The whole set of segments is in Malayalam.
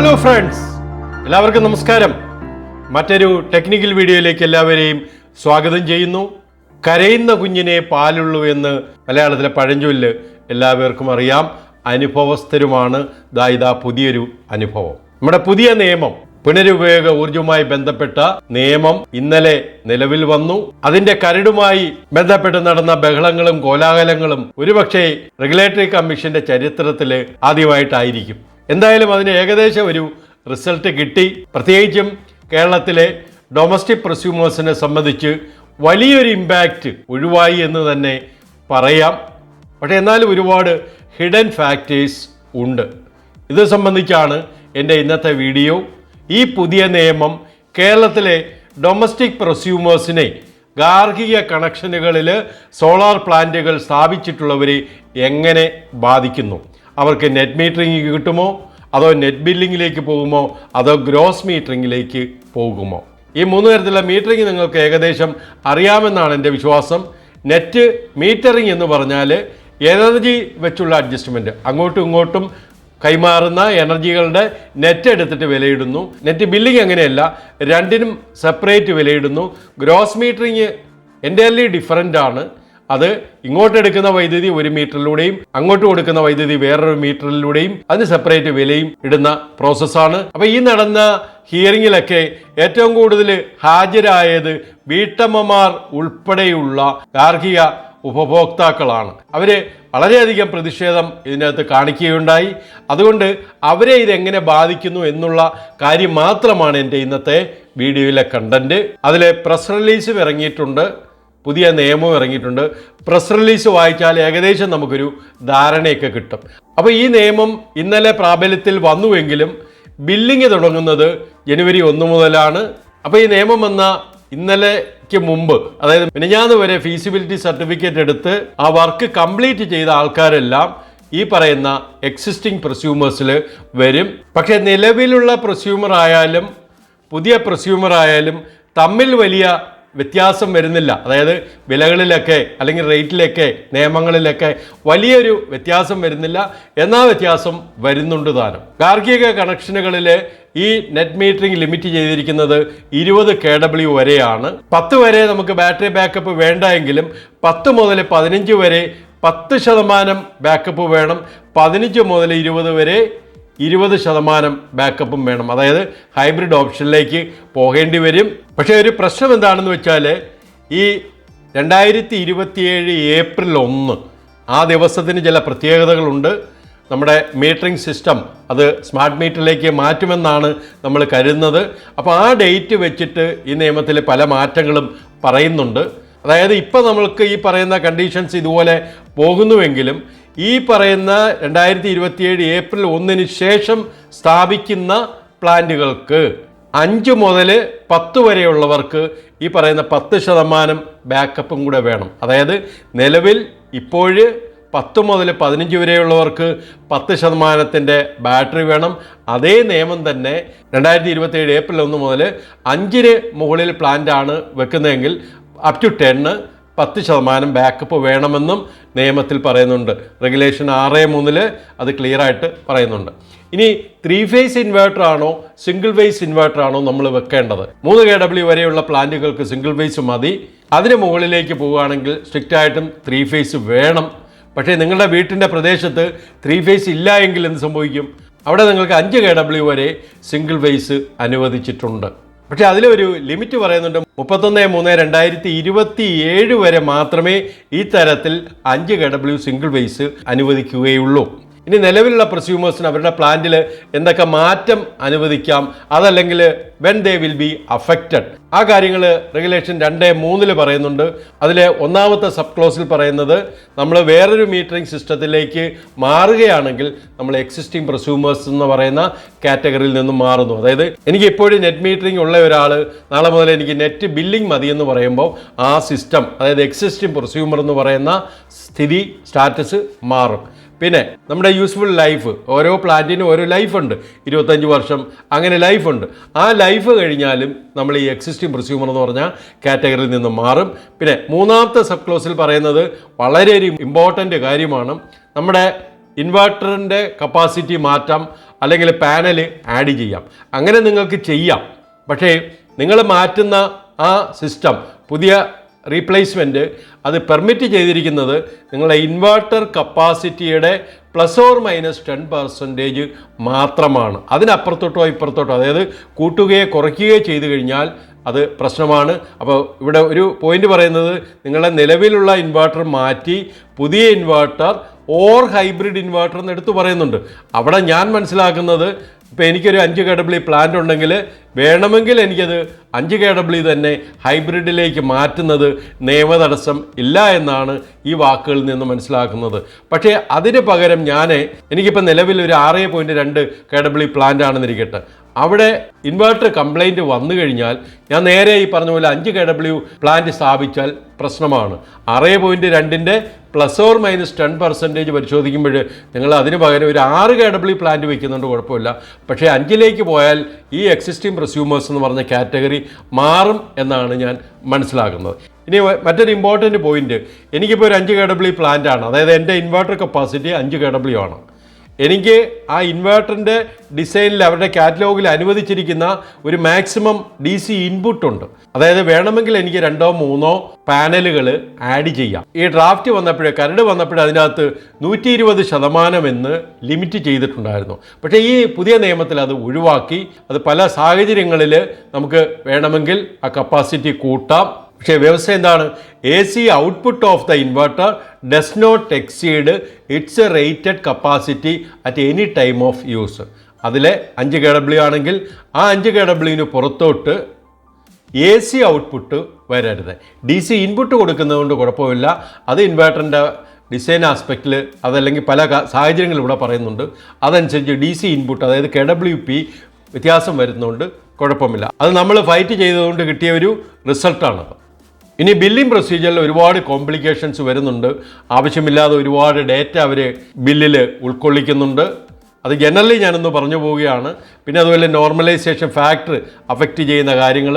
ഹലോ ഫ്രണ്ട്സ് എല്ലാവർക്കും നമസ്കാരം. മറ്റൊരു ടെക്നിക്കൽ വീഡിയോയിലേക്ക് എല്ലാവരെയും സ്വാഗതം ചെയ്യുന്നു. കരയുന്ന കുഞ്ഞിനെ പാലുള്ളൂ എന്ന് മലയാളത്തിലെ പഴഞ്ചൊല്ല് എല്ലാവർക്കും അറിയാം. അനുഭവസ്ഥരുമാണ്. ദാ പുതിയൊരു അനുഭവം. നമ്മുടെ പുതിയ നിയമം പുനരുപയോഗ ഊർജവുമായി ബന്ധപ്പെട്ട നിയമം ഇന്നലെ നിലവിൽ വന്നു. അതിന്റെ കരടുമായി ബന്ധപ്പെട്ട് നടന്ന ബഹളങ്ങളും കോലാഹലങ്ങളും ഒരുപക്ഷെ റെഗുലേറ്ററി കമ്മീഷന്റെ ചരിത്രത്തിൽ ആദ്യമായിട്ടായിരിക്കും. എന്തായാലും അതിന് ഏകദേശം ഒരു റിസൾട്ട് കിട്ടി. പ്രത്യേകിച്ചും കേരളത്തിലെ ഡൊമസ്റ്റിക് പ്രസ്യൂമേഴ്സിനെ സംബന്ധിച്ച് വലിയൊരു ഇമ്പാക്റ്റ് ഒഴിവായി എന്ന് തന്നെ പറയാം. പക്ഷേ എന്നാലും ഒരുപാട് ഹിഡൻ ഫാക്ടേഴ്സ് ഉണ്ട്. ഇത് സംബന്ധിച്ചാണ് എന്റെ ഇന്നത്തെ വീഡിയോ. ഈ പുതിയ നിയമം കേരളത്തിലെ ഡൊമസ്റ്റിക് പ്രൊസ്യൂമേഴ്സിനെ ഗാർഹിക കണക്ഷനുകളിൽ സോളാർ പ്ലാന്റുകൾ സ്ഥാപിച്ചിട്ടുള്ളവരെ എങ്ങനെ ബാധിക്കുന്നു? അവർക്ക് നെറ്റ് മീറ്ററിംഗ് കിട്ടുമോ? അതോ നെറ്റ് ബില്ലിങ്ങിലേക്ക് പോകുമോ? അതോ ഗ്രോസ് മീറ്ററിങ്ങിലേക്ക് പോകുമോ? ഈ മൂന്ന് തരത്തിലുള്ള മീറ്ററിംഗ് നിങ്ങൾക്ക് ഏകദേശം അറിയാമെന്നാണ് എന്റെ വിശ്വാസം. നെറ്റ് മീറ്ററിംഗ് എന്ന് പറഞ്ഞാൽ എനർജി വെച്ചുള്ള അഡ്ജസ്റ്റ്മെന്റ് അങ്ങോട്ടും ഇങ്ങോട്ടും കൈമാറുന്ന എനർജികളുടെ നെറ്റ് എടുത്തിട്ട് വിലയിടുന്നു. നെറ്റ് ബില്ലിംഗ് അങ്ങനെയല്ല രണ്ടിനും സെപ്പറേറ്റ് വിലയിടുന്നു. ഗ്രോസ് മീറ്ററിങ് എന്റയർലി ഡിഫറന്റ് ആണ്. അത് ഇങ്ങോട്ട് എടുക്കുന്ന വൈദ്യുതി ഒരു മീറ്ററിലൂടെയും അങ്ങോട്ട് കൊടുക്കുന്ന വൈദ്യുതി വേറൊരു മീറ്ററിലൂടെയും അതിന് സെപ്പറേറ്റ് വിലയും ഇടുന്ന പ്രോസസ്സാണ് അപ്പൊ ഈ നടന്ന ഹിയറിങ്ങിലൊക്കെ ഏറ്റവും കൂടുതൽ ഹാജരായത് വീട്ടമ്മമാർ ഉൾപ്പെടെയുള്ള ഗാർഹിക ഉപഭോക്താക്കളാണ്. അവർ വളരെയധികം പ്രതിഷേധം ഇതിനകത്ത് കാണിക്കുകയുണ്ടായി. അതുകൊണ്ട് അവരെ ഇതെങ്ങനെ ബാധിക്കുന്നു എന്നുള്ള കാര്യം മാത്രമാണ് എന്റെ ഇന്നത്തെ വീഡിയോയിലെ കണ്ടന്റ് അതിലെ പ്രസ് റിലീസും ഇറങ്ങിയിട്ടുണ്ട് പുതിയ നിയമം ഇറങ്ങിയിട്ടുണ്ട്. പ്രസ് റിലീസ് വായിച്ചാൽ ഏകദേശം നമുക്കൊരു ധാരണയൊക്കെ കിട്ടും. അപ്പോൾ ഈ നിയമം ഇന്നലെ പ്രാബല്യത്തിൽ വന്നുവെങ്കിലും ബില്ലിംഗ് തുടങ്ങുന്നത് ജനുവരി ഒന്ന് മുതലാണ്. അപ്പോൾ ഈ നിയമം വന്ന ഇന്നലെക്ക് മുമ്പ് അതായത് മിനിഞ്ഞാന്ന് വരെ ഫീസിബിലിറ്റി സർട്ടിഫിക്കറ്റ് എടുത്ത് ആ വർക്ക് കംപ്ലീറ്റ് ചെയ്ത ആൾക്കാരെല്ലാം ഈ പറയുന്ന എക്സിസ്റ്റിംഗ് പ്രസ്യൂമേഴ്സിൽ വരും. പക്ഷേ നിലവിലുള്ള പ്രസ്യൂമർ ആയാലും പുതിയ പ്രസ്യൂമർ ആയാലും തമ്മിൽ വലിയ വ്യത്യാസം വരുന്നില്ല. അതായത് വിലകളിലൊക്കെ അല്ലെങ്കിൽ റേറ്റിലൊക്കെ നിയമങ്ങളിലൊക്കെ വലിയൊരു വ്യത്യാസം വരുന്നില്ല. എന്നാ വ്യത്യാസം? വരുന്നുണ്ട് താനും. ഗാർഹിക കണക്ഷനുകളിൽ ഈ നെറ്റ് മീറ്ററിംഗ് ലിമിറ്റ് ചെയ്തിരിക്കുന്നത് ഇരുപത് കെ ഡബ്ല്യു വരെയാണ്. പത്ത് വരെ നമുക്ക് ബാറ്ററി ബാക്കപ്പ് വേണ്ട എങ്കിലും പത്ത് മുതൽ പതിനഞ്ച് വരെ പത്ത് ശതമാനം ബാക്കപ്പ് വേണം. പതിനഞ്ച് മുതൽ ഇരുപത് വരെ ഇരുപത് ശതമാനം ബാക്കപ്പും വേണം. അതായത് ഹൈബ്രിഡ് ഓപ്ഷനിലേക്ക് പോകേണ്ടി വരും. പക്ഷേ ഒരു പ്രശ്നം എന്താണെന്ന് വെച്ചാൽ ഈ രണ്ടായിരത്തി ഇരുപത്തിയേഴ് ഏപ്രിൽ ഒന്ന് ആ ദിവസത്തിന് ചില പ്രത്യേകതകളുണ്ട്. നമ്മുടെ മീറ്ററിംഗ് സിസ്റ്റം അത് സ്മാർട്ട് മീറ്ററിലേക്ക് മാറ്റുമെന്നാണ് നമ്മൾ കരുതുന്നത്. അപ്പോൾ ആ ഡേറ്റ് വെച്ചിട്ട് ഈ നിയമത്തിൽ പല മാറ്റങ്ങളും പറയുന്നുണ്ട്. അതായത് ഇപ്പം നമ്മൾക്ക് ഈ പറയുന്ന കണ്ടീഷൻസ് ഇതുപോലെ പോകുന്നുവെങ്കിലും ഈ പറയുന്ന രണ്ടായിരത്തി ഇരുപത്തിയേഴ് ഏപ്രിൽ ഒന്നിന് ശേഷം സ്ഥാപിക്കുന്ന പ്ലാന്റുകൾക്ക് അഞ്ച് മുതൽ പത്ത് വരെയുള്ളവർക്ക് ഈ പറയുന്ന പത്ത് ശതമാനം ബാക്കപ്പും കൂടെ വേണം. അതായത് നിലവിൽ ഇപ്പോൾ പത്ത് മുതൽ പതിനഞ്ച് വരെയുള്ളവർക്ക് പത്ത് ശതമാനത്തിന്റെ ബാറ്ററി വേണം. അതേ നിയമം തന്നെ രണ്ടായിരത്തി ഇരുപത്തിയേഴ് ഏപ്രിൽ ഒന്ന് മുതൽ അഞ്ചിന് മുകളിൽ പ്ലാന്റാണ് വെക്കുന്നതെങ്കിൽ അപ് ടു ടെന്ന് പത്ത് ശതമാനം ബാക്കപ്പ് വേണമെന്നും നിയമത്തിൽ പറയുന്നുണ്ട്. റെഗുലേഷൻ ആറ് മൂന്നിൽ അത് ക്ലിയർ ആയിട്ട് പറയുന്നുണ്ട്. ഇനി ത്രീ ഫേസ് ഇൻവേർട്ടർ ആണോ സിംഗിൾ ഫേസ് ഇൻവേർട്ടർ ആണോ നമ്മൾ വെക്കേണ്ടത്? മൂന്ന് കെ ഡബ്ല്യു വരെയുള്ള പ്ലാന്റുകൾക്ക് സിംഗിൾ ഫേസ് മതി. അതിന് മുകളിലേക്ക് പോവുകയാണെങ്കിൽ സ്ട്രിക്റ്റ് ആയിട്ടും ത്രീ ഫേസ് വേണം. പക്ഷേ നിങ്ങളുടെ വീട്ടിന്റെ പ്രദേശത്ത് ത്രീ ഫേസ് ഇല്ല എങ്കിൽ എന്ത് സംഭവിക്കും? അവിടെ നിങ്ങൾക്ക് അഞ്ച് കെ ഡബ്ല്യു വരെ സിംഗിൾ ഫേസ് അനുവദിച്ചിട്ടുണ്ട്. പക്ഷേ അതിലൊരു ലിമിറ്റ് പറയുന്നുണ്ട്. മുപ്പത്തൊന്ന് മൂന്ന് രണ്ടായിരത്തി ഇരുപത്തി ഏഴ് വരെ മാത്രമേ ഈ തരത്തിൽ അഞ്ച് കെ ഡബ്ല്യു സിംഗിൾ വേസ് അനുവദിക്കുകയുള്ളൂ. ഇനി നിലവിലുള്ള പ്രസ്യൂമേഴ്സിന് അവരുടെ പ്ലാന്റിൽ എന്തൊക്കെ മാറ്റം അനുവദിക്കാം? അതല്ലെങ്കിൽ when they will be affected ആ കാര്യങ്ങൾ റെഗുലേഷൻ രണ്ട് മൂന്നിൽ പറയുന്നുണ്ട്. അതിലെ ഒന്നാമത്തെ സബ് ക്ലോസിൽ പറയുന്നത് നമ്മൾ വേറൊരു മീറ്ററിംഗ് സിസ്റ്റത്തിലേക്ക് മാറുകയാണെങ്കിൽ നമ്മൾ എക്സിസ്റ്റിംഗ് പ്രസ്യൂമേഴ്സ് എന്ന് പറയുന്ന കാറ്റഗറിയിൽ നിന്നും മാറുന്നു. അതായത് എനിക്ക് ഇപ്പോഴും നെറ്റ് മീറ്ററിംഗ് ഉള്ള ഒരാൾ നാളെ മുതൽ എനിക്ക് നെറ്റ് ബില്ലിംഗ് മതി എന്ന് പറയുമ്പോൾ ആ സിസ്റ്റം അതായത് എക്സിസ്റ്റിംഗ് പ്രൊസ്യൂമർ എന്ന് പറയുന്ന സ്ഥിതി സ്റ്റാറ്റസ് മാറും. പിന്നെ നമ്മുടെ യൂസ്ഫുൾ ലൈഫ് ഓരോ പ്ലാന്റിനും ഓരോ ലൈഫ് ഉണ്ട്. ഇരുപത്തഞ്ച് വർഷം അങ്ങനെ ലൈഫ് ഉണ്ട്. ആ ലൈഫ് കഴിഞ്ഞാലും നമ്മൾ ഈ എക്സിസ്റ്റിംഗ് പ്രൊസ്യൂമർ എന്ന് പറഞ്ഞ കാറ്റഗറിയിൽ നിന്ന് മാറും. പിന്നെ മൂന്നാമത്തെ സബ് ക്ലോസിൽ പറയുന്നത് വളരെ ഒരു ഇമ്പോർട്ടന്റ് കാര്യമാണ്. നമ്മുടെ ഇൻവെർട്ടറിന്റെ കപ്പാസിറ്റി മാറ്റാം അല്ലെങ്കിൽ പാനൽ ആഡ് ചെയ്യാം. അങ്ങനെ നിങ്ങൾക്ക് ചെയ്യാം. പക്ഷേ നിങ്ങൾ മാറ്റുന്ന ആ സിസ്റ്റം പുതിയ റീപ്ലേസ്മെന്റ് അത് പെർമിറ്റ് ചെയ്തിരിക്കുന്നത് നിങ്ങളുടെ inverter കപ്പാസിറ്റിയുടെ plus or minus ten percentage മാത്രമാണ്. അതിനപ്പുറത്തോട്ടോ ഇപ്പുറത്തോട്ടോ അതായത് കൂട്ടുകയോ കുറയ്ക്കുകയോ ചെയ്തു കഴിഞ്ഞാൽ അത് പ്രശ്നമാണ്. അപ്പോൾ ഇവിടെ ഒരു പോയിന്റ് പറയുന്നത് നിങ്ങളുടെ നിലവിലുള്ള ഇൻവെർട്ടർ മാറ്റി പുതിയ ഇൻവെർട്ടർ ഓർ ഹൈബ്രിഡ് ഇൻവെർട്ടർ എന്ന് എടുത്തു പറയുന്നുണ്ട്. അവിടെ ഞാൻ മനസ്സിലാക്കുന്നത് ഇപ്പോൾ എനിക്കൊരു അഞ്ച് കെ ഡബ്ല്യു പ്ലാന്റ് ഉണ്ടെങ്കിൽ വേണമെങ്കിൽ എനിക്കത് അഞ്ച് കെ ഡബ്ല്യു തന്നെ ഹൈബ്രിഡിലേക്ക് മാറ്റുന്നത് നിയമതടസ്സം ഇല്ല എന്നാണ് ഈ വാക്കുകളിൽ നിന്ന് മനസ്സിലാക്കുന്നത്. പക്ഷേ അതിന് പകരം ഞാൻ എനിക്കിപ്പോൾ നിലവിൽ ഒരു ആറ് പോയിന്റ് രണ്ട് കെ ഡബ്ല്യു പ്ലാന്റ് ആണെന്നിരിക്കട്ടെ. അവിടെ ഇൻവേർട്ടർ കംപ്ലൈന്റ് വന്നു കഴിഞ്ഞാൽ ഞാൻ നേരെ ഈ പറഞ്ഞ പോലെ അഞ്ച് കെ ഡബ്ല്യു പ്ലാന്റ് സ്ഥാപിച്ചാൽ പ്രശ്നമാണ്. ആറ് പോയിന്റ് രണ്ടിന്റെ plus or minus ten percentage പരിശോധിക്കുമ്പോൾ നിങ്ങൾ അതിന് പകരം ഒരു ആറ് കെ ഡബ്ല്യു പ്ലാന്റ് വയ്ക്കുന്നുണ്ട് കുഴപ്പമില്ല. പക്ഷേ അഞ്ചിലേക്ക് പോയാൽ ഈ എക്സിസ്റ്റിംഗ് പ്രസ്യൂമേഴ്സ് എന്ന് പറഞ്ഞ കാറ്റഗറി മാറും എന്നാണ് ഞാൻ മനസ്സിലാക്കുന്നത്. ഇനി മറ്റൊരു ഇമ്പോർട്ടന്റ് പോയിന്റ് എനിക്കിപ്പോൾ ഒരു അഞ്ച് കെ ഡബ്ല്യു പ്ലാന്റ് ആണ്. അതായത് എന്റെ ഇൻവേർട്ടർ കപ്പാസിറ്റി അഞ്ച് കെ ഡബ്ല്യു ആണ്. എനിക്ക് ആ ഇൻവേർട്ടറിന്റെ ഡിസൈനിൽ അവരുടെ കാറ്റലോഗിൽ അനുവദിച്ചിരിക്കുന്ന ഒരു മാക്സിമം ഡി സി ഇൻപുട്ട് ഉണ്ട്. അതായത് വേണമെങ്കിൽ എനിക്ക് രണ്ടോ മൂന്നോ പാനലുകൾ ആഡ് ചെയ്യാം. ഈ ഡ്രാഫ്റ്റ് വന്നപ്പോഴേ കരട് വന്നപ്പോഴേ അതിനകത്ത് നൂറ്റി ഇരുപത് ശതമാനം എന്ന് ലിമിറ്റ് ചെയ്തിട്ടുണ്ടായിരുന്നു. പക്ഷേ ഈ പുതിയ നിയമത്തിൽ അത് ഒഴിവാക്കി അത് പല സാഹചര്യങ്ങളിൽ നമുക്ക് വേണമെങ്കിൽ ആ കപ്പാസിറ്റി കൂട്ടാം. പക്ഷേ വ്യവസ്ഥ എന്താണ്? A C output of the inverter does not exceed its a rated capacity at any time of use അതിലെ അഞ്ച് കെ ഡബ്ല്യു ആണെങ്കിൽ ആ അഞ്ച് കെ ഡബ്ല്യുവിന് പുറത്തോട്ട് എ സി ഔട്ട്പുട്ട് വരരുത്. ഡി സി ഇൻപുട്ട് കൊടുക്കുന്നതുകൊണ്ട് കുഴപ്പമില്ല. അത് ഇൻവെർട്ടറിന്റെ ഡിസൈൻ ആസ്പെക്റ്റിൽ അതല്ലെങ്കിൽ പല സാഹചര്യങ്ങളും ഇവിടെ പറയുന്നുണ്ട്. അതനുസരിച്ച് ഡി സി ഇൻപുട്ട് അതായത് കെ ഡബ്ല്യു പി വ്യത്യാസം വരുന്നതുകൊണ്ട് കുഴപ്പമില്ല. അത് നമ്മൾ ഫൈറ്റ് ചെയ്തതുകൊണ്ട് കിട്ടിയ ഒരു റിസൾട്ടാണത് ഇനി ബില്ലിംഗ് പ്രൊസീജിയറിൽ ഒരുപാട് കോംപ്ലിക്കേഷൻസ് വരുന്നുണ്ട്. ആവശ്യമില്ലാതെ ഒരുപാട് ഡേറ്റ അവർ ബില്ലിൽ ഉൾക്കൊള്ളിക്കുന്നുണ്ട്. അത് ജനറലി ഞാനൊന്ന് പറഞ്ഞു പോവുകയാണ്. പിന്നെ അതുപോലെ നോർമലൈസേഷൻ ഫാക്ടർ അഫക്റ്റ് ചെയ്യുന്ന കാര്യങ്ങൾ.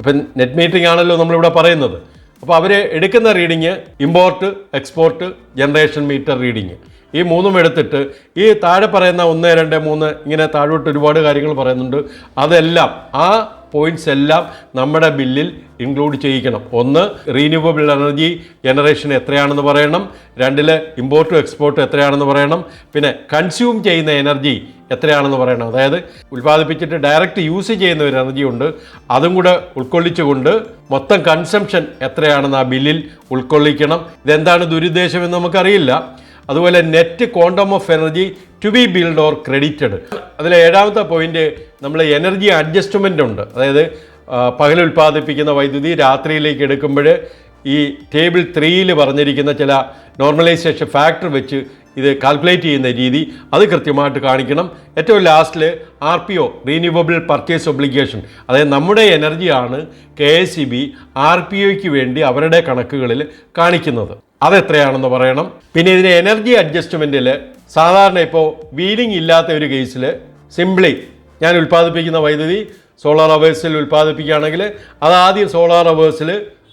ഇപ്പം നെറ്റ് മീറ്റിംഗ് ആണല്ലോ നമ്മളിവിടെ പറയുന്നത്. അപ്പോൾ അവർ എടുക്കുന്ന reading import export generation meter reading ഈ മൂന്നും എടുത്തിട്ട് ഈ താഴെ പറയുന്ന ഒന്ന് രണ്ട് മൂന്ന് ഇങ്ങനെ താഴോട്ട് ഒരുപാട് കാര്യങ്ങൾ പറയുന്നുണ്ട്. അതെല്ലാം ആ പോയിന്റ്സ് എല്ലാം നമ്മുടെ ബില്ലിൽ ഇൻക്ലൂഡ് ചെയ്യിക്കണം. ഒന്ന് റീന്യൂവബിൾ എനർജി ജനറേഷൻ എത്രയാണെന്ന് പറയണം. രണ്ടിൽ ഇമ്പോർട്ടും എക്സ്പോർട്ടും എത്രയാണെന്ന് പറയണം. പിന്നെ കൺസ്യൂം ചെയ്യുന്ന എനർജി എത്രയാണെന്ന് പറയണം. അതായത് ഉൽപ്പാദിപ്പിച്ചിട്ട് ഡയറക്റ്റ് യൂസ് ചെയ്യുന്ന ഒരു എനർജി ഉണ്ട്. അതും കൂടെ ഉൾക്കൊള്ളിച്ചുകൊണ്ട് മൊത്തം കൺസംഷൻ എത്രയാണെന്ന് ആ ബില്ലിൽ ഉൾക്കൊള്ളിക്കണം. ഇതെന്താണ് ദുരുദ്ദേശം എന്ന് നമുക്കറിയില്ല. അതുപോലെ net quantum of energy to be billed or credited അതിലെ ഏഴാമത്തെ പോയിന്റ് നമ്മൾ എനർജി അഡ്ജസ്റ്റ്മെന്റ് ഉണ്ട്. അതായത് പകൽ ഉൽപ്പാദിപ്പിക്കുന്ന വൈദ്യുതി രാത്രിയിലേക്ക് എടുക്കുമ്പോൾ ഈ ടേബിൾ ത്രീയിൽ പറഞ്ഞിരിക്കുന്ന ചില നോർമലൈസേഷൻ ഫാക്ടർ വെച്ച് ഇത് കാൽക്കുലേറ്റ് ചെയ്യുന്ന രീതി അത് കൃത്യമായിട്ട് കാണിക്കണം. ഏറ്റവും ലാസ്റ്റിൽ R P O renewable purchase obligation അതായത് നമ്മുടെ എനർജിയാണ് K S E B R P ഒയ്ക്ക് വേണ്ടി അവരുടെ കണക്കുകളിൽ കാണിക്കുന്നത്. അതെത്രയാണെന്ന് പറയണം. പിന്നെ ഇതിന് എനർജി അഡ്ജസ്റ്റ്മെന്റിൽ സാധാരണ ഇപ്പോൾ വീലിംഗ് ഇല്ലാത്ത ഒരു കേസിൽ സിംപ്ലി ഞാൻ ഉൽപ്പാദിപ്പിക്കുന്ന വൈദ്യുതി സോളാർ അവേഴ്സിൽ ഉൽപ്പാദിപ്പിക്കുകയാണെങ്കിൽ അത് ആദ്യം സോളാർ അവേഴ്സിൽ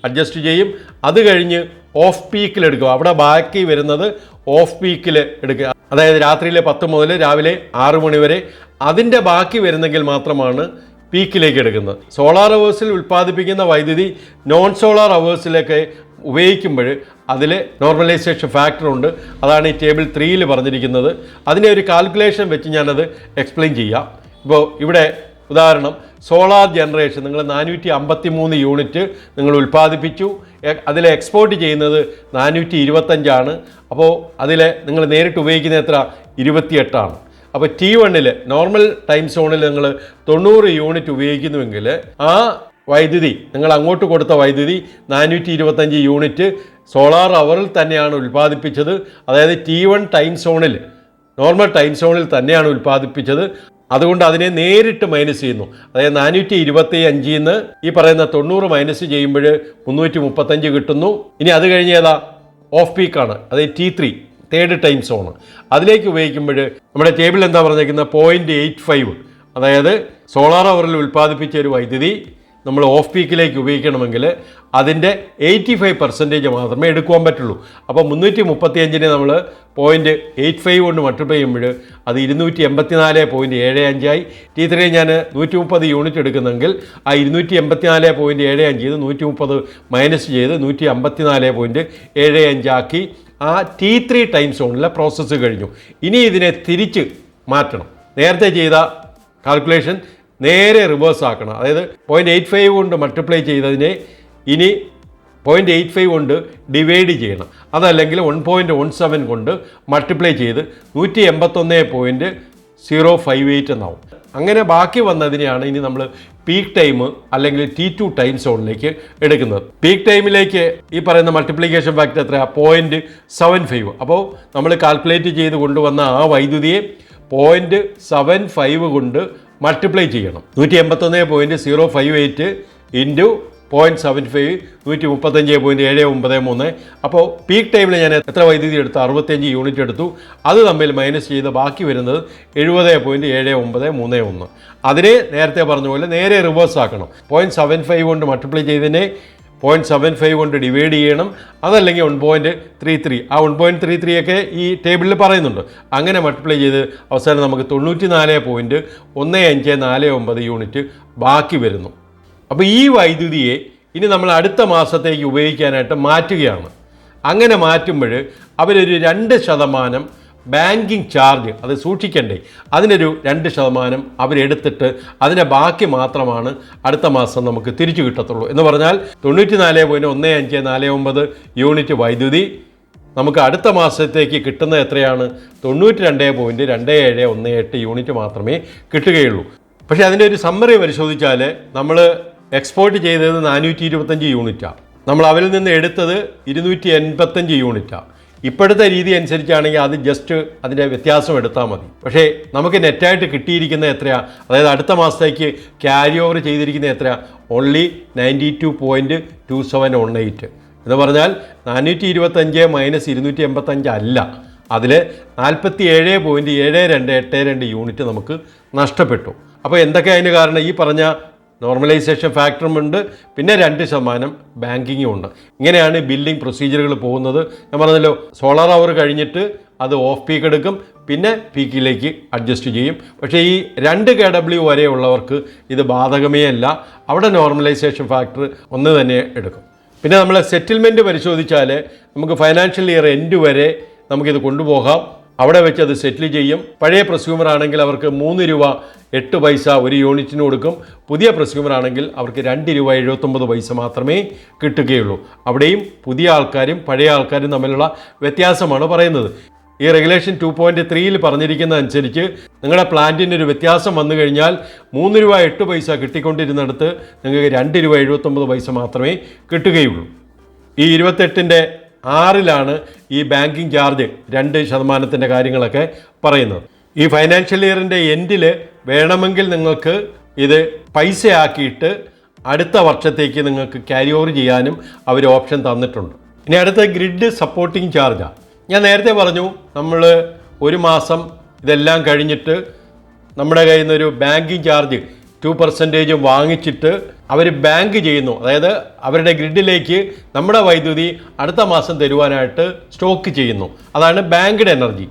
അഡ്ജസ്റ്റ് ചെയ്യും. അത് കഴിഞ്ഞ് ഓഫ് പീക്കിൽ എടുക്കും അവിടെ ബാക്കി വരുന്നത് ഓഫ് പീക്കിൽ എടുക്കുക. അതായത് രാത്രിയിലെ പത്ത് മുതൽ രാവിലെ ആറ് മണി വരെ അതിന്റെ ബാക്കി വരുന്നെങ്കിൽ മാത്രമാണ് പീക്കിലേക്ക് എടുക്കുന്നത്. സോളാർ അവേഴ്സിൽ ഉൽപ്പാദിപ്പിക്കുന്ന വൈദ്യുതി നോൺ സോളാർ അവേഴ്സിലേക്ക് ഉപയോഗിക്കുമ്പോൾ അതിൽ നോർമലൈസേഷൻ ഫാക്ടറുണ്ട് അതാണ് ഈ ടേബിൾ ത്രീയിൽ പറഞ്ഞിരിക്കുന്നത്. അതിന്റെ ഒരു കാൽക്കുലേഷൻ വെച്ച് ഞാനത് എക്സ്പ്ലെയിൻ ചെയ്യാം. ഇപ്പോൾ ഇവിടെ ഉദാഹരണം സോളാർ ജനറേഷൻ നിങ്ങൾ നാനൂറ്റി അമ്പത്തി മൂന്ന് യൂണിറ്റ് നിങ്ങൾ ഉൽപ്പാദിപ്പിച്ചു. അതിൽ എക്സ്പോർട്ട് ചെയ്യുന്നത് നാനൂറ്റി ഇരുപത്തഞ്ചാണ് അപ്പോൾ അതിൽ നിങ്ങൾ നേരിട്ട് ഉപയോഗിക്കുന്ന എത്ര? ഇരുപത്തിയെട്ടാണ്. അപ്പോൾ ടി വണ്ണിൽ നോർമൽ ടൈം സോണിൽ നിങ്ങൾ തൊണ്ണൂറ് യൂണിറ്റ് ഉപയോഗിക്കുന്നുവെങ്കിൽ ആ വൈദ്യുതി നിങ്ങൾ അങ്ങോട്ട് കൊടുത്ത വൈദ്യുതി നാനൂറ്റി ഇരുപത്തഞ്ച് യൂണിറ്റ് സോളാർ അവറിൽ തന്നെയാണ് ഉൽപ്പാദിപ്പിച്ചത്. അതായത് ടി വൺ ടൈം സോണിൽ നോർമൽ ടൈം സോണിൽ തന്നെയാണ് ഉൽപ്പാദിപ്പിച്ചത്. അതുകൊണ്ട് അതിനെ നേരിട്ട് മൈനസ് ചെയ്യുന്നു. അതായത് നാനൂറ്റി ഇരുപത്തി അഞ്ചിൽ നിന്ന് ഈ പറയുന്ന തൊണ്ണൂറ് മൈനസ് ചെയ്യുമ്പോൾ മുന്നൂറ്റി മുപ്പത്തഞ്ച് കിട്ടുന്നു. ഇനി അത് കഴിഞ്ഞ് ഏതാ? ഓഫ് പീക്കാണ് അതായത് T three third time zone അതിലേക്ക് ഉപയോഗിക്കുമ്പോൾ നമ്മുടെ ടേബിൾ എന്താ പറഞ്ഞേക്കുന്നത്? പോയിന്റ് എയ്റ്റ് ഫൈവ് അതായത് സോളാർ അവറിൽ ഉൽപ്പാദിപ്പിച്ച ഒരു വൈദ്യുതി നമ്മൾ ഓഫ് പീക്കിലേക്ക് ഉപയോഗിക്കണമെങ്കിൽ അതിന്റെ എയ്റ്റി ഫൈവ് പെർസെന്റേജ് മാത്രമേ എടുക്കുവാൻ പറ്റുള്ളൂ. അപ്പോൾ മുന്നൂറ്റി മുപ്പത്തിയഞ്ചിനെ നമ്മൾ പോയിന്റ് എയ്റ്റ് ഫൈവ് കൊണ്ട് മൾട്ടിപ്ലൈ ചെയ്യുമ്പോൾ അത് ഇരുന്നൂറ്റി എൺപത്തി നാല് പോയിന്റ് ഏഴ് അഞ്ചായി ടി ത്രീ ഞാൻ നൂറ്റി മുപ്പത് യൂണിറ്റ് എടുക്കുന്നെങ്കിൽ ആ ഇരുന്നൂറ്റി എൺപത്തി നാല് പോയിന്റ് ഏഴ് അഞ്ച് ചെയ്ത് നൂറ്റി മുപ്പത് മൈനസ് ചെയ്ത് നൂറ്റി അമ്പത്തി നാല് പോയിന്റ് ഏഴ് അഞ്ചാക്കി ആ ടി ത്രീ ടൈം സോണിലെ പ്രോസസ്സ് കഴിഞ്ഞു. ഇനി ഇതിനെ തിരിച്ച് മാറ്റണം. നേരത്തെ ചെയ്ത കാൽക്കുലേഷൻ നേരെ റിവേഴ്സ് ആക്കണം. അതായത് പോയിന്റ് എയ്റ്റ് ഫൈവ് കൊണ്ട് മൾട്ടിപ്ലൈ ചെയ്തതിനെ ഇനി പോയിന്റ് എയ്റ്റ് ഫൈവ് കൊണ്ട് ഡിവൈഡ് ചെയ്യണം. അതല്ലെങ്കിൽ വൺ പോയിന്റ് വൺ സെവൻ കൊണ്ട് മൾട്ടിപ്ലൈ ചെയ്ത് നൂറ്റി എൺപത്തൊന്ന് പോയിന്റ് സീറോ ഫൈവ് എയ്റ്റ് എന്നാവും. അങ്ങനെ ബാക്കി വന്നതിനെയാണ് ഇനി നമ്മൾ പീക്ക് ടൈം അല്ലെങ്കിൽ ടി ടു ടൈം സോണിലേക്ക് എടുക്കുന്നത്. പീക്ക് ടൈമിലേക്ക് ഈ പറയുന്ന മൾട്ടിപ്ലിക്കേഷൻ ഫാക്ടർ എത്ര പോയിന്റ് സെവൻ ഫൈവ് അപ്പോൾ നമ്മൾ കാൽക്കുലേറ്റ് ചെയ്ത് കൊണ്ടുവന്ന ആ വൈദ്യുതിയെ പോയിന്റ് സെവൻ ഫൈവ് കൊണ്ട് മൾട്ടിപ്ലൈ ചെയ്യണം. നൂറ്റി എൺപത്തൊന്ന് point zero five eight into point seven five നൂറ്റി മുപ്പത്തഞ്ച് പോയിന്റ് ഏഴ് ഒമ്പത് മൂന്ന്. അപ്പോൾ പീക്ക് ടൈമിൽ ഞാൻ എത്ര വൈദ്യുതി എടുത്തു അറുപത്തഞ്ച് യൂണിറ്റ് എടുത്തു. അത് തമ്മിൽ മൈനസ് ചെയ്ത് ബാക്കി വരുന്നത് എഴുപത് പോയിന്റ് ഏഴ് ഒമ്പത് മൂന്ന് ഒന്ന്. അതിനെ നേരത്തെ പറഞ്ഞ പോലെ നേരെ റിവേഴ്സ് ആക്കണം. പോയിന്റ് സെവൻ ഫൈവ് കൊണ്ട് മൾട്ടിപ്ലൈ ചെയ്തതിനെ പോയിന്റ് സെവൻ ഫൈവ് കൊണ്ട് ഡിവൈഡ് ചെയ്യണം. അതല്ലെങ്കിൽ വൺ പോയിന്റ് ത്രീ ത്രീ ആ വൺ പോയിന്റ് ത്രീ ത്രീ ഒക്കെ ഈ ടേബിളിൽ പറയുന്നുണ്ട്. അങ്ങനെ മൾട്ടിപ്ലൈ ചെയ്ത് അവസാനം നമുക്ക് തൊണ്ണൂറ്റി നാല് പോയിന്റ് ഒന്ന് അഞ്ച് നാല് ഒമ്പത് യൂണിറ്റ് ബാക്കി വരുന്നു. അപ്പോൾ ഈ വൈദ്യുതിയെ ഇനി നമ്മൾ അടുത്ത മാസത്തേക്ക് ഉപയോഗിക്കാനായിട്ട് മാറ്റുകയാണ്. അങ്ങനെ മാറ്റുമ്പോൾ അവരൊരു രണ്ട് ശതമാനം ബാങ്കിങ് ചാർജ് അത് സൂക്ഷിക്കണ്ടേ അതിനൊരു രണ്ട് ശതമാനം അവരെടുത്തിട്ട് അതിന്റെ ബാക്കി മാത്രമാണ് അടുത്ത മാസം നമുക്ക് തിരിച്ചു കിട്ടത്തുള്ളൂ. എന്ന് പറഞ്ഞാൽ തൊണ്ണൂറ്റി നാല് പോയിന്റ് ഒന്ന് അഞ്ച് നാല് ഒമ്പത് യൂണിറ്റ് വൈദ്യുതി നമുക്ക് അടുത്ത മാസത്തേക്ക് കിട്ടുന്നത് എത്രയാണ്? തൊണ്ണൂറ്റി രണ്ട് പോയിന്റ് രണ്ട് ഏഴ് ഒന്ന് എട്ട് യൂണിറ്റ് മാത്രമേ കിട്ടുകയുള്ളൂ. പക്ഷേ അതിന്റെ ഒരു സമ്മറി പരിശോധിച്ചാൽ നമ്മൾ എക്സ്പോർട്ട് ചെയ്തത് നാനൂറ്റി ഇരുപത്തഞ്ച് യൂണിറ്റാണ് നമ്മൾ അവരിൽ നിന്ന് എടുത്തത് ഇരുന്നൂറ്റി എൺപത്തഞ്ച് യൂണിറ്റാണ് ഇപ്പോഴത്തെ രീതി അനുസരിച്ചാണെങ്കിൽ അത് ജസ്റ്റ് അതിന്റെ വ്യത്യാസം എടുത്താൽ മതി. പക്ഷേ നമുക്ക് നെറ്റായിട്ട് കിട്ടിയിരിക്കുന്ന എത്രയാണ് അതായത് അടുത്ത മാസത്തേക്ക് ക്യാരി ഓവർ ചെയ്തിരിക്കുന്ന എത്രയാണ് only ninety two point two seven one eight എന്ന് പറഞ്ഞാൽ നാനൂറ്റി ഇരുപത്തഞ്ച് മൈനസ് ഇരുന്നൂറ്റി എൺപത്തഞ്ച് അല്ല. അതിൽ നാൽപ്പത്തി ഏഴ് പോയിന്റ് ഏഴ് രണ്ട് എട്ട് രണ്ട് യൂണിറ്റ് നമുക്ക് നഷ്ടപ്പെട്ടു. അപ്പോൾ എന്തൊക്കെ അതിന് കാരണം? ഈ പറഞ്ഞ നോർമലൈസേഷൻ ഫാക്ടറും ഉണ്ട്. പിന്നെ രണ്ട് ശതമാനം ബാങ്കിങ്ങും ഉണ്ട്. ഇങ്ങനെയാണ് ബില്ലിംഗ് പ്രൊസീജിയറുകൾ പോകുന്നത്. ഞാൻ പറഞ്ഞല്ലോ സോളാർ അവർ കഴിഞ്ഞിട്ട് അത് ഓഫ് പീക്ക് എടുക്കും പിന്നെ പീക്കിലേക്ക് അഡ്ജസ്റ്റ് ചെയ്യും. പക്ഷേ ഈ രണ്ട് കെ ഡബ്ല്യു വരെയുള്ളവർക്ക് ഇത് ബാധകമേ അല്ല. അവിടെ നോർമലൈസേഷൻ ഫാക്ടർ ഒന്ന് തന്നെ എടുക്കും. പിന്നെ നമ്മൾ സെറ്റിൽമെന്റ് പരിശോധിച്ചാൽ നമുക്ക് ഫൈനാൻഷ്യൽ ഇയർ എൻഡ് വരെ നമുക്കിത് കൊണ്ടുപോകാം. അവിടെ വെച്ച് അത് സെറ്റിൽ ചെയ്യും. പഴയ പ്രസ്യൂമർ ആണെങ്കിൽ അവർക്ക് മൂന്ന് രൂപ എട്ട് പൈസ ഒരു യൂണിറ്റിന് കൊടുക്കും. പുതിയ പ്രസ്യൂമർ ആണെങ്കിൽ അവർക്ക് രണ്ട് രൂപ എഴുപത്തൊമ്പത് പൈസ മാത്രമേ കിട്ടുകയുള്ളൂ. അവിടെയും പുതിയ ആൾക്കാരും പഴയ ആൾക്കാരും തമ്മിലുള്ള വ്യത്യാസമാണ് പറയുന്നത്. ഈ റെഗുലേഷൻ ടു പോയിന്റ് ത്രീയിൽ പറഞ്ഞിരിക്കുന്ന അനുസരിച്ച് നിങ്ങളുടെ പ്ലാന്റിന് ഒരു വ്യത്യാസം വന്നു കഴിഞ്ഞാൽ മൂന്ന് രൂപ എട്ട് പൈസ കിട്ടിക്കൊണ്ടിരുന്നിടത്ത് നിങ്ങൾക്ക് രണ്ട് രൂപ എഴുപത്തൊമ്പത് പൈസ മാത്രമേ കിട്ടുകയുള്ളൂ. ഈ ഇരുപത്തെട്ടിന്റെ ആറിലാണ് ഈ ബാങ്കിങ് ചാർജ് രണ്ട് ശതമാനത്തിന്റെ കാര്യങ്ങളൊക്കെ പറയുന്നത്. ഈ ഫൈനാൻഷ്യൽ ഇയറിന്റെ എൻഡിൽ വേണമെങ്കിൽ നിങ്ങൾക്ക് ഇത് പൈസയാക്കിയിട്ട് അടുത്ത വർഷത്തേക്ക് നിങ്ങൾക്ക് ക്യാരി ഓവർ ചെയ്യാനും അവർ ഓപ്ഷൻ തന്നിട്ടുണ്ട്. ഇനി അടുത്ത ഗ്രിഡ് സപ്പോർട്ടിങ് ചാർജാണ് ഞാൻ നേരത്തെ പറഞ്ഞു നമ്മൾ ഒരു മാസം ഇതെല്ലാം കഴിഞ്ഞിട്ട് നമ്മുടെ കയ്യിൽ നിന്നൊരു ബാങ്കിങ് ചാർജ് ടു പെർസെന്റേജ് വാങ്ങിച്ചിട്ട് അവർ ബാങ്ക് ചെയ്യുന്നു. അതായത് അവരുടെ ഗ്രിഡിലേക്ക് നമ്മുടെ വൈദ്യുതി അടുത്ത മാസം തരുവാനായിട്ട് സ്റ്റോക്ക് ചെയ്യുന്നു. അതാണ് ബാങ്ക്ഡ് എനർജി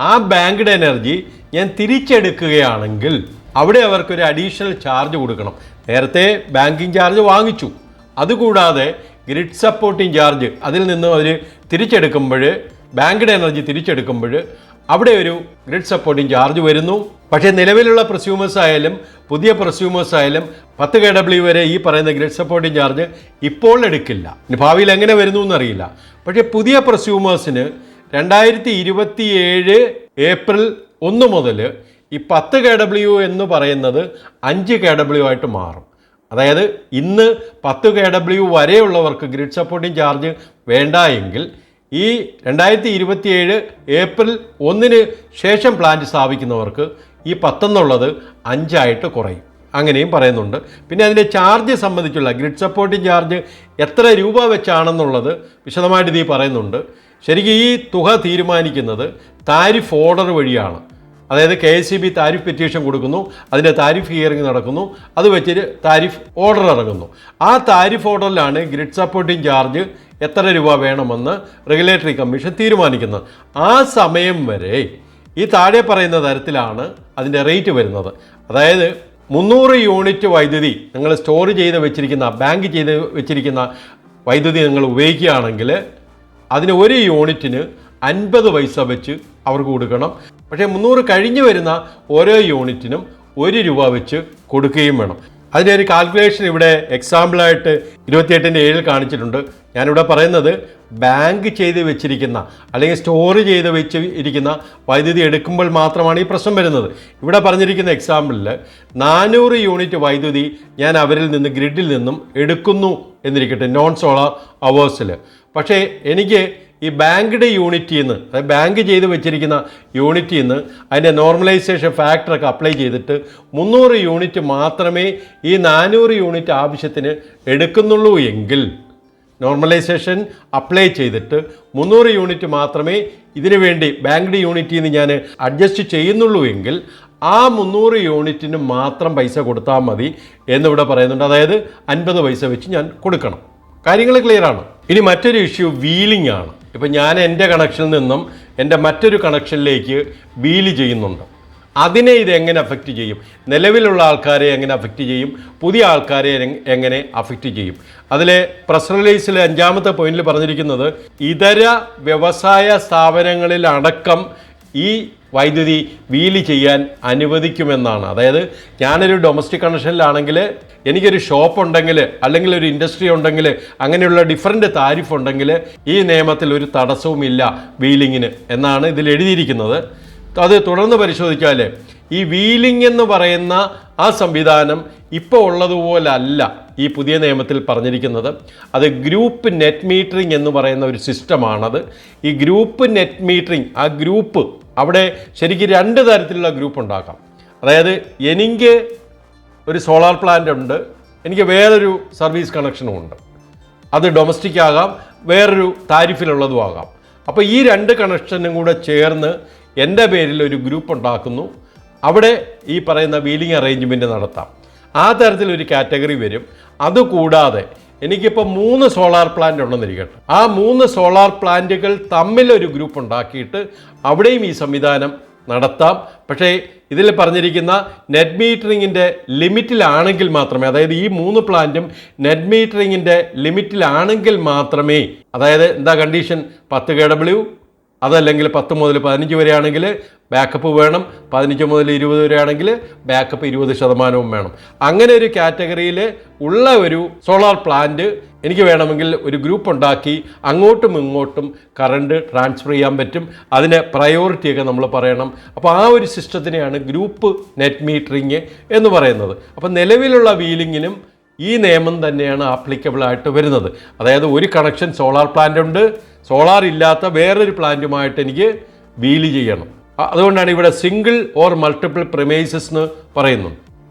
ആ ബാങ്ക്ഡ് എനർജി ഞാൻ തിരിച്ചെടുക്കുകയാണെങ്കിൽ അവിടെ അവർക്കൊരു അഡീഷണൽ ചാർജ് കൊടുക്കണം. നേരത്തെ ബാങ്കിങ് ചാർജ് വാങ്ങിച്ചു. അതുകൂടാതെ ഗ്രിഡ് സപ്പോർട്ടിങ് ചാർജ് അതിൽ നിന്നും അവർ തിരിച്ചെടുക്കുമ്പോൾ ബാങ്ക്ഡ് എനർജി തിരിച്ചെടുക്കുമ്പോൾ അവിടെ ഒരു ഗ്രിഡ് സപ്പോർട്ടിംഗ് ചാർജ് വരുന്നു. പക്ഷേ നിലവിലുള്ള പ്രസ്യൂമേഴ്സ് ആയാലും പുതിയ പ്രസ്യൂമേഴ്സ് ആയാലും പത്ത് കെ ഡബ്ല്യു വരെ ഈ പറയുന്ന ഗ്രിഡ് സപ്പോർട്ടിംഗ് ചാർജ് ഇപ്പോൾ എടുക്കില്ല. ഇനി ഭാവിയിൽ എങ്ങനെ വരുന്നു എന്നറിയില്ല. പക്ഷേ പുതിയ പ്രസ്യൂമേഴ്സിന് രണ്ടായിരത്തി ഇരുപത്തി ഏഴ് ഏപ്രിൽ ഒന്ന് മുതൽ ഈ പത്ത് കെ ഡബ്ല്യു എന്ന് പറയുന്നത് അഞ്ച് കെ ഡബ്ല്യു ആയിട്ട് മാറും. അതായത് ഇന്ന് പത്ത് കെ ഡബ്ല്യു വരെയുള്ളവർക്ക് ഗ്രിഡ് സപ്പോർട്ടിംഗ് ചാർജ് വേണ്ട എങ്കിൽ ഈ രണ്ടായിരത്തി ഇരുപത്തിയേഴ് ഏപ്രിൽ ഒന്നിന് ശേഷം പ്ലാന്റ് സ്ഥാപിക്കുന്നവർക്ക് ഈ പത്തെന്നുള്ളത് അഞ്ചായിട്ട് കുറയും. അങ്ങനെയും പറയുന്നുണ്ട്. പിന്നെ അതിന്റെ ചാർജ് സംബന്ധിച്ചുള്ള ഗ്രിഡ് സപ്പോർട്ടിംഗ് ചാർജ് എത്ര രൂപ വെച്ചാണെന്നുള്ളത് വിശദമായിട്ട് ഇതീ പറയുന്നുണ്ട്. ശരിക്കും ഈ തുക തീരുമാനിക്കുന്നത് താരിഫ് ഓർഡർ വഴിയാണ്. അതായത് K S E B tariff petition കൊടുക്കുന്നു അതിന്റെ താരിഫ് ഹിയറിംഗ് നടക്കുന്നു അത് വെച്ചിട്ട് താരിഫ് ഓർഡർ ഇറങ്ങുന്നു. ആ താരിഫ് ഓർഡറിലാണ് ഗ്രിഡ് സപ്പോർട്ടിംഗ് ചാർജ് എത്ര രൂപ വേണമെന്ന് റെഗുലേറ്ററി കമ്മീഷൻ തീരുമാനിക്കുന്നത് ആ സമയം വരെ ഈ താഴെ പറയുന്ന തരത്തിലാണ് അതിന്റെ റേറ്റ് വരുന്നത്. അതായത് മുന്നൂറ് യൂണിറ്റ് വൈദ്യുതി നിങ്ങൾ സ്റ്റോർ ചെയ്ത് വെച്ചിരിക്കുന്ന ബാങ്ക് ചെയ്ത് വെച്ചിരിക്കുന്ന വൈദ്യുതി നിങ്ങൾ ഉപയോഗിക്കുകയാണെങ്കിൽ അതിന് ഒരു യൂണിറ്റിന് അൻപത് പൈസ വെച്ച് അവർക്ക് കൊടുക്കണം. പക്ഷേ മുന്നൂറ് കഴിഞ്ഞ് വരുന്ന ഓരോ യൂണിറ്റിനും ഒരു രൂപ വെച്ച് കൊടുക്കുകയും വേണം. അതിന്റെ ഒരു കാൽക്കുലേഷൻ ഇവിടെ എക്സാമ്പിളായിട്ട് ഇരുപത്തിയെട്ടിന്റെ ഏഴിൽ കാണിച്ചിട്ടുണ്ട്. ഞാനിവിടെ പറയുന്നത് ബാങ്ക് ചെയ്ത് വെച്ചിരിക്കുന്ന അല്ലെങ്കിൽ സ്റ്റോർ ചെയ്ത് വെച്ച് ഇരിക്കുന്ന വൈദ്യുതി എടുക്കുമ്പോൾ മാത്രമാണ് ഈ പ്രശ്നം വരുന്നത്. ഇവിടെ പറഞ്ഞിരിക്കുന്ന എക്സാമ്പിളിൽ നാനൂറ് യൂണിറ്റ് വൈദ്യുതി ഞാൻ അവരിൽ നിന്ന് ഗ്രിഡിൽ നിന്നും എടുക്കുന്നു എന്നിരിക്കട്ടെ നോൺ സോളാർ അവേഴ്സിൽ പക്ഷേ എനിക്ക് ഈ ബാങ്ക്ഡ് യൂണിറ്റിൽ നിന്ന് അതായത് ബാങ്ക് ചെയ്ത് വെച്ചിരിക്കുന്ന യൂണിറ്റിൽ നിന്ന് അതിന്റെ നോർമലൈസേഷൻ ഫാക്ടറൊക്കെ അപ്ലൈ ചെയ്തിട്ട് മുന്നൂറ് യൂണിറ്റ് മാത്രമേ ഈ നാനൂറ് യൂണിറ്റ് ആവശ്യത്തിന് എടുക്കുന്നുള്ളൂ എങ്കിൽ നോർമലൈസേഷൻ അപ്ലൈ ചെയ്തിട്ട് മുന്നൂറ് യൂണിറ്റ് മാത്രമേ ഇതിനു വേണ്ടി ബാങ്ക്ഡ് യൂണിറ്റിൽ നിന്ന് ഞാൻ അഡ്ജസ്റ്റ് ചെയ്യുന്നുള്ളൂ എങ്കിൽ ആ മുന്നൂറ് യൂണിറ്റിന് മാത്രം പൈസ കൊടുത്താൽ മതി എന്നിവിടെ പറയുന്നുണ്ട്. അതായത് അൻപത് പൈസ വെച്ച് ഞാൻ കൊടുക്കണം. കാര്യങ്ങൾ ക്ലിയർ ആണ്. ഇനി മറ്റൊരു ഇഷ്യൂ വീലിംഗ് ആണ്. ഇപ്പം ഞാൻ എന്റെ കണക്ഷനിൽ നിന്നും എന്റെ മറ്റൊരു കണക്ഷനിലേക്ക് വീൽ ചെയ്യുന്നുണ്ട്. അതിനെ ഇത് എങ്ങനെ അഫക്റ്റ് ചെയ്യും? നിലവിലുള്ള ആൾക്കാരെ എങ്ങനെ അഫക്റ്റ് ചെയ്യും? പുതിയ ആൾക്കാരെ എങ്ങനെ അഫക്റ്റ് ചെയ്യും? അതിലെ പ്രസ് റിലീസിലെ അഞ്ചാമത്തെ പോയിന്റിൽ പറഞ്ഞിരിക്കുന്നത് ഇതര വ്യവസായ സ്ഥാപനങ്ങളിൽ അടക്കം ഈ വൈദ്യുതി വീൽ ചെയ്യാൻ അനുവദിക്കുമെന്നാണ്. അതായത് ഞാനൊരു ഡൊമസ്റ്റിക് കണക്ഷനിലാണെങ്കിൽ എനിക്കൊരു ഷോപ്പ് ഉണ്ടെങ്കിൽ അല്ലെങ്കിൽ ഒരു ഇൻഡസ്ട്രി ഉണ്ടെങ്കിൽ അങ്ങനെയുള്ള ഡിഫറെന്റ് താരിഫ് ഉണ്ടെങ്കിൽ ഈ നിയമത്തിൽ ഒരു തടസ്സവുമില്ല വീലിങ്ങിന് എന്നാണ് ഇതിൽ എഴുതിയിരിക്കുന്നത്. അത് തുടർന്ന് പരിശോധിച്ചാൽ ഈ വീലിംഗ് എന്ന് പറയുന്ന ആ സംവിധാനം ഇപ്പോൾ ഉള്ളതുപോലല്ല ഈ പുതിയ നിയമത്തിൽ പറഞ്ഞിരിക്കുന്നത്. അത് ഗ്രൂപ്പ് നെറ്റ് മീറ്ററിംഗ് എന്ന് പറയുന്ന ഒരു സിസ്റ്റമാണത്. ഈ ഗ്രൂപ്പ് നെറ്റ് മീറ്ററിംഗ് ആ ഗ്രൂപ്പ് അവിടെ ശരിക്കും രണ്ട് തരത്തിലുള്ള ഗ്രൂപ്പ് ഉണ്ടാക്കാം. അതായത് എനിക്ക് ഒരു സോളാർ പ്ലാന്റ് ഉണ്ട് എനിക്ക് വേറൊരു സർവീസ് കണക്ഷനും ഉണ്ട്. അത് ഡൊമസ്റ്റിക് ആകാം വേറൊരു താരിഫിലുള്ളതും ആകാം. അപ്പോൾ ഈ രണ്ട് കണക്ഷനും കൂടെ ചേർന്ന് എന്റെ പേരിൽ ഒരു ഗ്രൂപ്പ് ഉണ്ടാക്കുന്നു. അവിടെ ഈ പറയുന്ന വീലിംഗ് അറേഞ്ച്മെന്റ് നടത്താം. ആ തരത്തിലൊരു കാറ്റഗറി വരും. അതുകൂടാതെ എനിക്കിപ്പോൾ മൂന്ന് സോളാർ പ്ലാന്റ് ഉണ്ടെന്നിരിക്കട്ടെ ആ മൂന്ന് സോളാർ പ്ലാന്റുകൾ തമ്മിലൊരു ഗ്രൂപ്പ് ഉണ്ടാക്കിയിട്ട് അവിടെയും ഈ സംവിധാനം നടത്താം. പക്ഷേ ഇതിൽ പറഞ്ഞിരിക്കുന്ന നെറ്റ് മീറ്ററിങ്ങിന്റെ ലിമിറ്റിലാണെങ്കിൽ മാത്രമേ അതായത് ഈ മൂന്ന് പ്ലാന്റും നെറ്റ് മീറ്ററിങ്ങിന്റെ ലിമിറ്റിലാണെങ്കിൽ മാത്രമേ അതായത് എന്താ കണ്ടീഷൻ പത്ത് കെ ഡബ്ല്യു അതല്ലെങ്കിൽ പത്ത് മുതൽ പതിനഞ്ച് വരെയാണെങ്കിൽ ബാക്കപ്പ് വേണം പതിനഞ്ച് മുതൽ ഇരുപത് വരെയാണെങ്കിൽ ബാക്കപ്പ് ഇരുപത് ശതമാനവും വേണം. അങ്ങനെ ഒരു കാറ്റഗറിയിൽ ഉള്ള ഒരു സോളാർ പ്ലാന്റ് എനിക്ക് വേണമെങ്കിൽ ഒരു ഗ്രൂപ്പ് ഉണ്ടാക്കി അങ്ങോട്ടും ഇങ്ങോട്ടും കറണ്ട് ട്രാൻസ്ഫർ ചെയ്യാൻ പറ്റും. അതിന് പ്രയോറിറ്റിയൊക്കെ നമ്മൾ പറയണം. അപ്പോൾ ആ ഒരു സിസ്റ്റത്തിനെയാണ് ഗ്രൂപ്പ് നെറ്റ് മീറ്ററിങ് എന്ന് പറയുന്നത്. അപ്പോൾ നിലവിലുള്ള വീലിങ്ങിനും ഈ നിയമം തന്നെയാണ് ആപ്ലിക്കബിൾ ആയിട്ട് വരുന്നത്. അതായത് ഒരു കണക്ഷൻ സോളാർ പ്ലാന്റ് ഉണ്ട് സോളാർ ഇല്ലാത്ത വേറൊരു പ്ലാന്റുമായിട്ട് എനിക്ക് വീൽ ചെയ്യണം. അതുകൊണ്ടാണ് ഇവിടെ സിംഗിൾ ഓർ മൾട്ടിപ്പിൾ പ്രമേസസ് എന്ന് പറയുന്നു.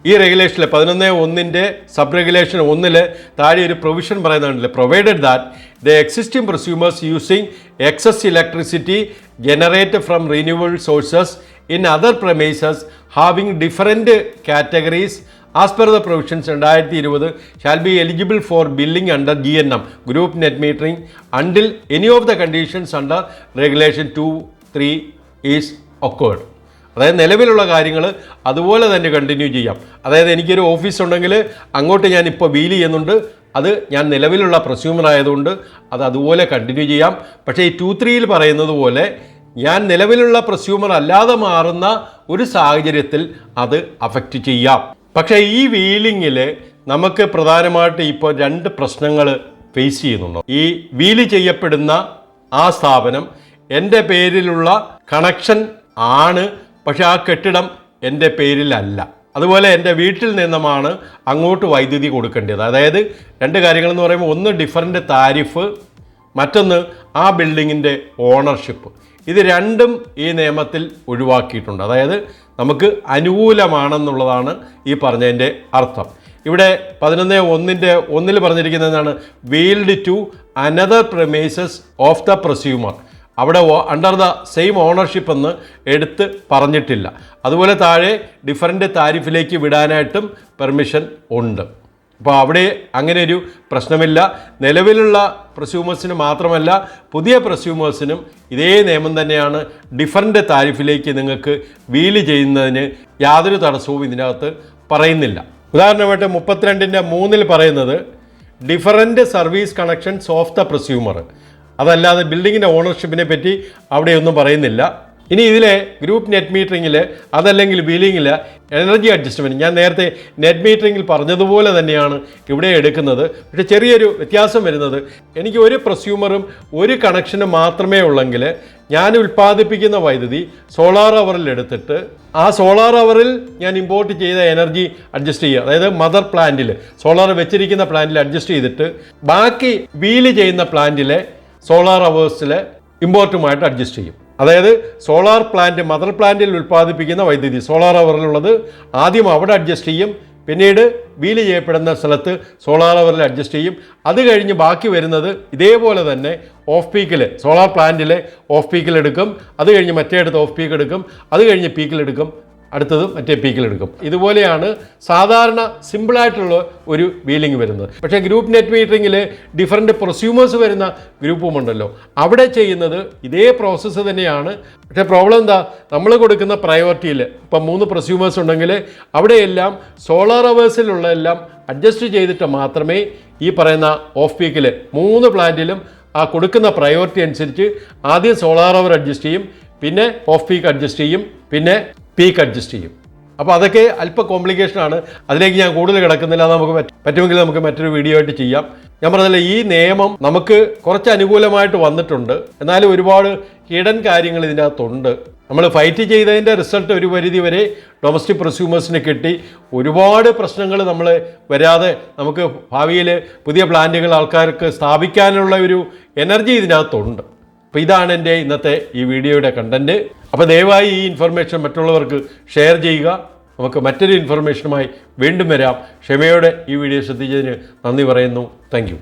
ഈ റെഗുലേഷനിൽ പതിനൊന്ന് ഒന്നിന്റെ സബ് റെഗുലേഷൻ ഒന്നിൽ താഴെ ഒരു പ്രൊവിഷൻ പറയുന്നുണ്ടല്ലോ. Provided that the existing prosumers using excess electricity generate from renewable sources in other premises having different categories as per the provisions രണ്ടായിരത്തി ഇരുപത് shall be eligible for billing under G N M group net metering until any of the conditions under regulation two three is occurred അതായത് നിലവിലുള്ള കാര്യങ്ങൾ അതുപോലെ തന്നെ കണ്ടിന്യൂ ചെയ്യാം. അതായത് എനിക്കൊരു ഓഫീസ് ഉണ്ടെങ്കിൽ അങ്ങോട്ട് ഞാൻ ഇപ്പോൾ വീൽ ചെയ്യുന്നുണ്ട്. അത് ഞാൻ നിലവിലുള്ള പ്രസ്യൂമർ ആയതുകൊണ്ട് അത് അതുപോലെ കണ്ടിന്യൂ ചെയ്യാം. പക്ഷേ ഈ ടു ത്രീയിൽ പറയുന്നത് പോലെ ഞാൻ നിലവിലുള്ള പ്രസ്യൂമർ അല്ലാതെ മാറുന്ന ഒരു സാഹചര്യത്തിൽ അത് അഫക്റ്റ് ചെയ്യാം. പക്ഷേ ഈ വീലിങ്ങിൽ നമുക്ക് പ്രധാനമായിട്ട് ഇപ്പോൾ രണ്ട് പ്രശ്നങ്ങൾ ഫേസ് ചെയ്യുന്നുണ്ട്. ഈ വീൽ ചെയ്യപ്പെടുന്ന ആ സ്ഥാപനം എന്റെ പേരിലുള്ള കണക്ഷൻ ആണ് പക്ഷെ ആ കെട്ടിടം എന്റെ പേരിലല്ല. അതുപോലെ എന്റെ വീട്ടിൽ നിന്നുമാണ് അങ്ങോട്ട് വൈദ്യുതി കൊടുക്കേണ്ടത്. അതായത് രണ്ട് കാര്യങ്ങൾ എന്ന് പറയുമ്പോൾ ഒന്ന് ഡിഫറന്റ് താരിഫ് മറ്റൊന്ന് ആ ബിൽഡിങ്ങിന്റെ ഓണർഷിപ്പ് ഇത് രണ്ടും ഈ നിയമത്തിൽ ഒഴിവാക്കിയിട്ടുണ്ട്. അതായത് നമുക്ക് അനുകൂലമാണെന്നുള്ളതാണ് ഈ പറഞ്ഞതിന്റെ അർത്ഥം. ഇവിടെ പതിനൊന്ന് ഒന്നിന്റെ ഒന്നിൽ പറഞ്ഞിരിക്കുന്നത് എന്താണ്? Wheeled to another premises of the prosumer അവിടെ അണ്ടർ ദ സെയിം ഓണർഷിപ്പ് എന്ന് എടുത്ത് പറഞ്ഞിട്ടില്ല. അതുപോലെ താഴെ ഡിഫറന്റ് താരിഫിലേക്ക് വിടാനായിട്ടും പെർമിഷൻ ഉണ്ട്. അപ്പോൾ അവിടെ അങ്ങനെ ഒരു പ്രശ്നമില്ല. നിലവിലുള്ള പ്രസ്യൂമേഴ്സിന് മാത്രമല്ല പുതിയ പ്രസ്യൂമേഴ്സിനും ഇതേ നിയമം തന്നെയാണ് ഡിഫറന്റ് താരിഫിലേക്ക് നിങ്ങൾക്ക് വീൽ ചെയ്യുന്നതിന് യാതൊരു തടസ്സവും ഇതിനകത്ത് പറയുന്നില്ല. ഉദാഹരണമായിട്ട് മുപ്പത്തിരണ്ടിന്റെ മൂന്നിൽ പറയുന്നത് different service connections of the prosumer അതല്ലാതെ ബിൽഡിങ്ങിന്റെ ഓണർഷിപ്പിനെ പറ്റി അവിടെയൊന്നും പറയുന്നില്ല. ഇനി ഇതിലെ ഗ്രൂപ്പ് നെറ്റ് മീറ്ററിങ്ങിൽ അതല്ലെങ്കിൽ ബില്ലിങ്ങിൽ എനർജി അഡ്ജസ്റ്റ്മെന്റ് ഞാൻ നേരത്തെ നെറ്റ് മീറ്ററിങ്ങിൽ പറഞ്ഞതുപോലെ തന്നെയാണ് ഇവിടെ എടുക്കുന്നത്. പക്ഷേ ചെറിയൊരു വ്യത്യാസം വരുന്നത്. എനിക്ക് ഒരു പ്രസ്യൂമറും ഒരു കണക്ഷനും മാത്രമേ ഉള്ളെങ്കിൽ ഞാൻ ഉൽപ്പാദിപ്പിക്കുന്ന വൈദ്യുതി സോളാർ അവറിൽ എടുത്തിട്ട് ആ സോളാർ അവറിൽ ഞാൻ ഇമ്പോർട്ട് ചെയ്ത എനർജി അഡ്ജസ്റ്റ് ചെയ്യുക. അതായത് മദർ പ്ലാന്റിൽ സോളാർ വെച്ചിരിക്കുന്ന പ്ലാന്റിൽ അഡ്ജസ്റ്റ് ചെയ്തിട്ട് ബാക്കി വീൽ ചെയ്യുന്ന പ്ലാന്റിലെ സോളാർ അവേഴ്സിലെ ഇമ്പോർട്ടുമായിട്ട് അഡ്ജസ്റ്റ് ചെയ്യും. അതായത് സോളാർ പ്ലാന്റ് മദർ പ്ലാന്റിൽ ഉൽപ്പാദിപ്പിക്കുന്ന വൈദ്യുതി. സോളാർ അവറിലുള്ളത് ആദ്യം അവിടെ അഡ്ജസ്റ്റ് ചെയ്യും പിന്നീട് വീൽ ചെയ്യപ്പെടുന്ന സ്ഥലത്ത് സോളാർ അവറിൽ അഡ്ജസ്റ്റ് ചെയ്യും. അത് കഴിഞ്ഞ് ബാക്കി വരുന്നത് ഇതേപോലെ തന്നെ ഓഫ് പീക്കിൽ സോളാർ പ്ലാന്റിലെ ഓഫ് പീക്കിൽ എടുക്കും അത് കഴിഞ്ഞ് മറ്റേ അടുത്ത് ഓഫ് പീക്ക് എടുക്കും. അത് കഴിഞ്ഞ് പീക്കിൽ എടുക്കും അടുത്തത് മറ്റേ പീക്കിൽ എടുക്കും. ഇതുപോലെയാണ് സാധാരണ സിമ്പിളായിട്ടുള്ള ഒരു വീലിംഗ് വരുന്നത്. പക്ഷേ ഗ്രൂപ്പ് നെറ്റ് മീറ്ററിങ്ങിൽ ഡിഫറെന്റ് പ്രൊസ്യൂമേഴ്സ് വരുന്ന ഗ്രൂപ്പുമുണ്ടല്ലോ അവിടെ ചെയ്യുന്നത് ഇതേ പ്രോസസ്സ് തന്നെയാണ്. പക്ഷേ പ്രോബ്ലം എന്താ? നമ്മൾ കൊടുക്കുന്ന പ്രയോറിറ്റിയിൽ ഇപ്പം മൂന്ന് പ്രൊസ്യൂമേഴ്സ് ഉണ്ടെങ്കിൽ അവിടെയെല്ലാം സോളാർ അവേഴ്സിലുള്ള എല്ലാം അഡ്ജസ്റ്റ് ചെയ്തിട്ട് മാത്രമേ ഈ പറയുന്ന ഓഫ് പീക്കിൽ മൂന്ന് പ്ലാന്റിലും ആ കൊടുക്കുന്ന പ്രയോറിറ്റി അനുസരിച്ച് ആദ്യം സോളാർ അവർ അഡ്ജസ്റ്റ് ചെയ്യും പിന്നെ ഓഫ് പീക്ക് അഡ്ജസ്റ്റ് ചെയ്യും പിന്നെ പീക്ക് അഡ്ജസ്റ്റ് ചെയ്യും. അപ്പോൾ അതൊക്കെ അല്പ കോംപ്ലിക്കേഷൻ ആണ്. അതിലേക്ക് ഞാൻ കൂടുതൽ കിടക്കുന്നില്ല നമുക്ക് പറ്റ- പറ്റുമെങ്കിൽ നമുക്ക് മറ്റൊരു വീഡിയോ ആയിട്ട് ചെയ്യാം. ഞാൻ പറഞ്ഞില്ല ഈ നിയമം നമുക്ക് കുറച്ച് അനുകൂലമായിട്ട് വന്നിട്ടുണ്ട്. എന്നാലും ഒരുപാട് ഹിഡൻ കാര്യങ്ങൾ ഇതിനകത്തുണ്ട്. നമ്മൾ ഫൈറ്റ് ചെയ്തതിന്റെ റിസൾട്ട് ഒരു പരിധി വരെ ഡൊമസ്റ്റിക് പ്രൊസ്യൂമേഴ്സിന് കിട്ടി. ഒരുപാട് പ്രശ്നങ്ങൾ നമ്മൾ വരാതെ നമുക്ക് ഭാവിയിൽ പുതിയ പ്ലാന്റുകൾ ആൾക്കാർക്ക് സ്ഥാപിക്കാനുള്ള ഒരു എനർജി ഇതിനകത്തുണ്ട്. അപ്പോൾ ഇതാണ് എന്റെ ഇന്നത്തെ ഈ വീഡിയോയുടെ കണ്ടന്റ് അപ്പോൾ ദയവായി ഈ ഇൻഫർമേഷൻ മറ്റുള്ളവർക്ക് ഷെയർ ചെയ്യുക. നമുക്ക് മറ്റൊരു ഇൻഫർമേഷനുമായി വീണ്ടും വരാം. ക്ഷമയോടെ ഈ വീഡിയോ ശ്രദ്ധിച്ചതിന് നന്ദി പറയുന്നു. താങ്ക്